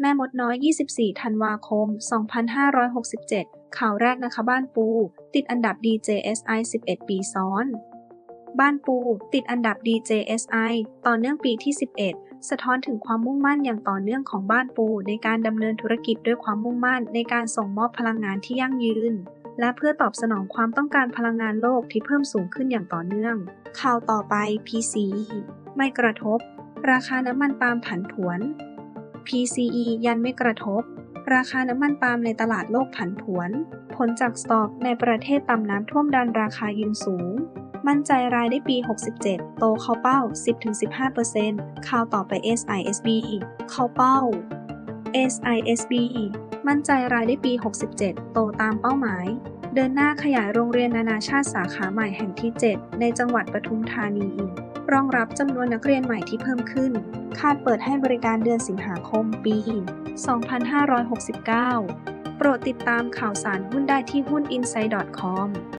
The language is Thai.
แม่มดน้อย 24 ธันวาคม 2567 ข่าวแรกนะคะบ้านปู ติดอันดับ DJSI 11 ปีซ้อน บ้านปู ติดอันดับ DJSI ต่อเนื่องปีที่ 11 สะท้อนถึงความมุ่งมั่นอย่างต่อเนื่องของบ้านปู ในการดำเนินธุรกิจด้วยความมุ่งมั่นในการส่งมอบพลังงานที่ยั่งยืน และเพื่อตอบสนองความต้องการพลังงานโลกที่เพิ่มสูงขึ้นอย่างต่อเนื่อง ข่าวต่อไป PC ไม่กระทบ ราคาน้ำมันปาล์มผันผวน PCE ยันไม่กระทบ ราคาน้ำมันปาล์มในตลาดโลกผันผวน ผลจากสต็อกในประเทศต่ำน้ำท่วมดันราคายืนสูง มั่นใจรายได้ปี 67 โตเข้าเป้า 10-15%ข่าวต่อไป SISB เข้าเป้า SISB มั่นใจรายได้ปี 67 โตตามเป้าหมาย เดินหน้าขยายโรงเรียนนานาชาติสาขาใหม่แห่งที่ 7 ในจังหวัดปทุมธานีอีก รองรับจำนวนนักเรียนใหม่ที่เพิ่มขึ้น คาดเปิดให้บริการเดือนสิงหาคมปี 2569 โปรดติดตามข่าวสารหุ้นได้ที่หุ้น insight.com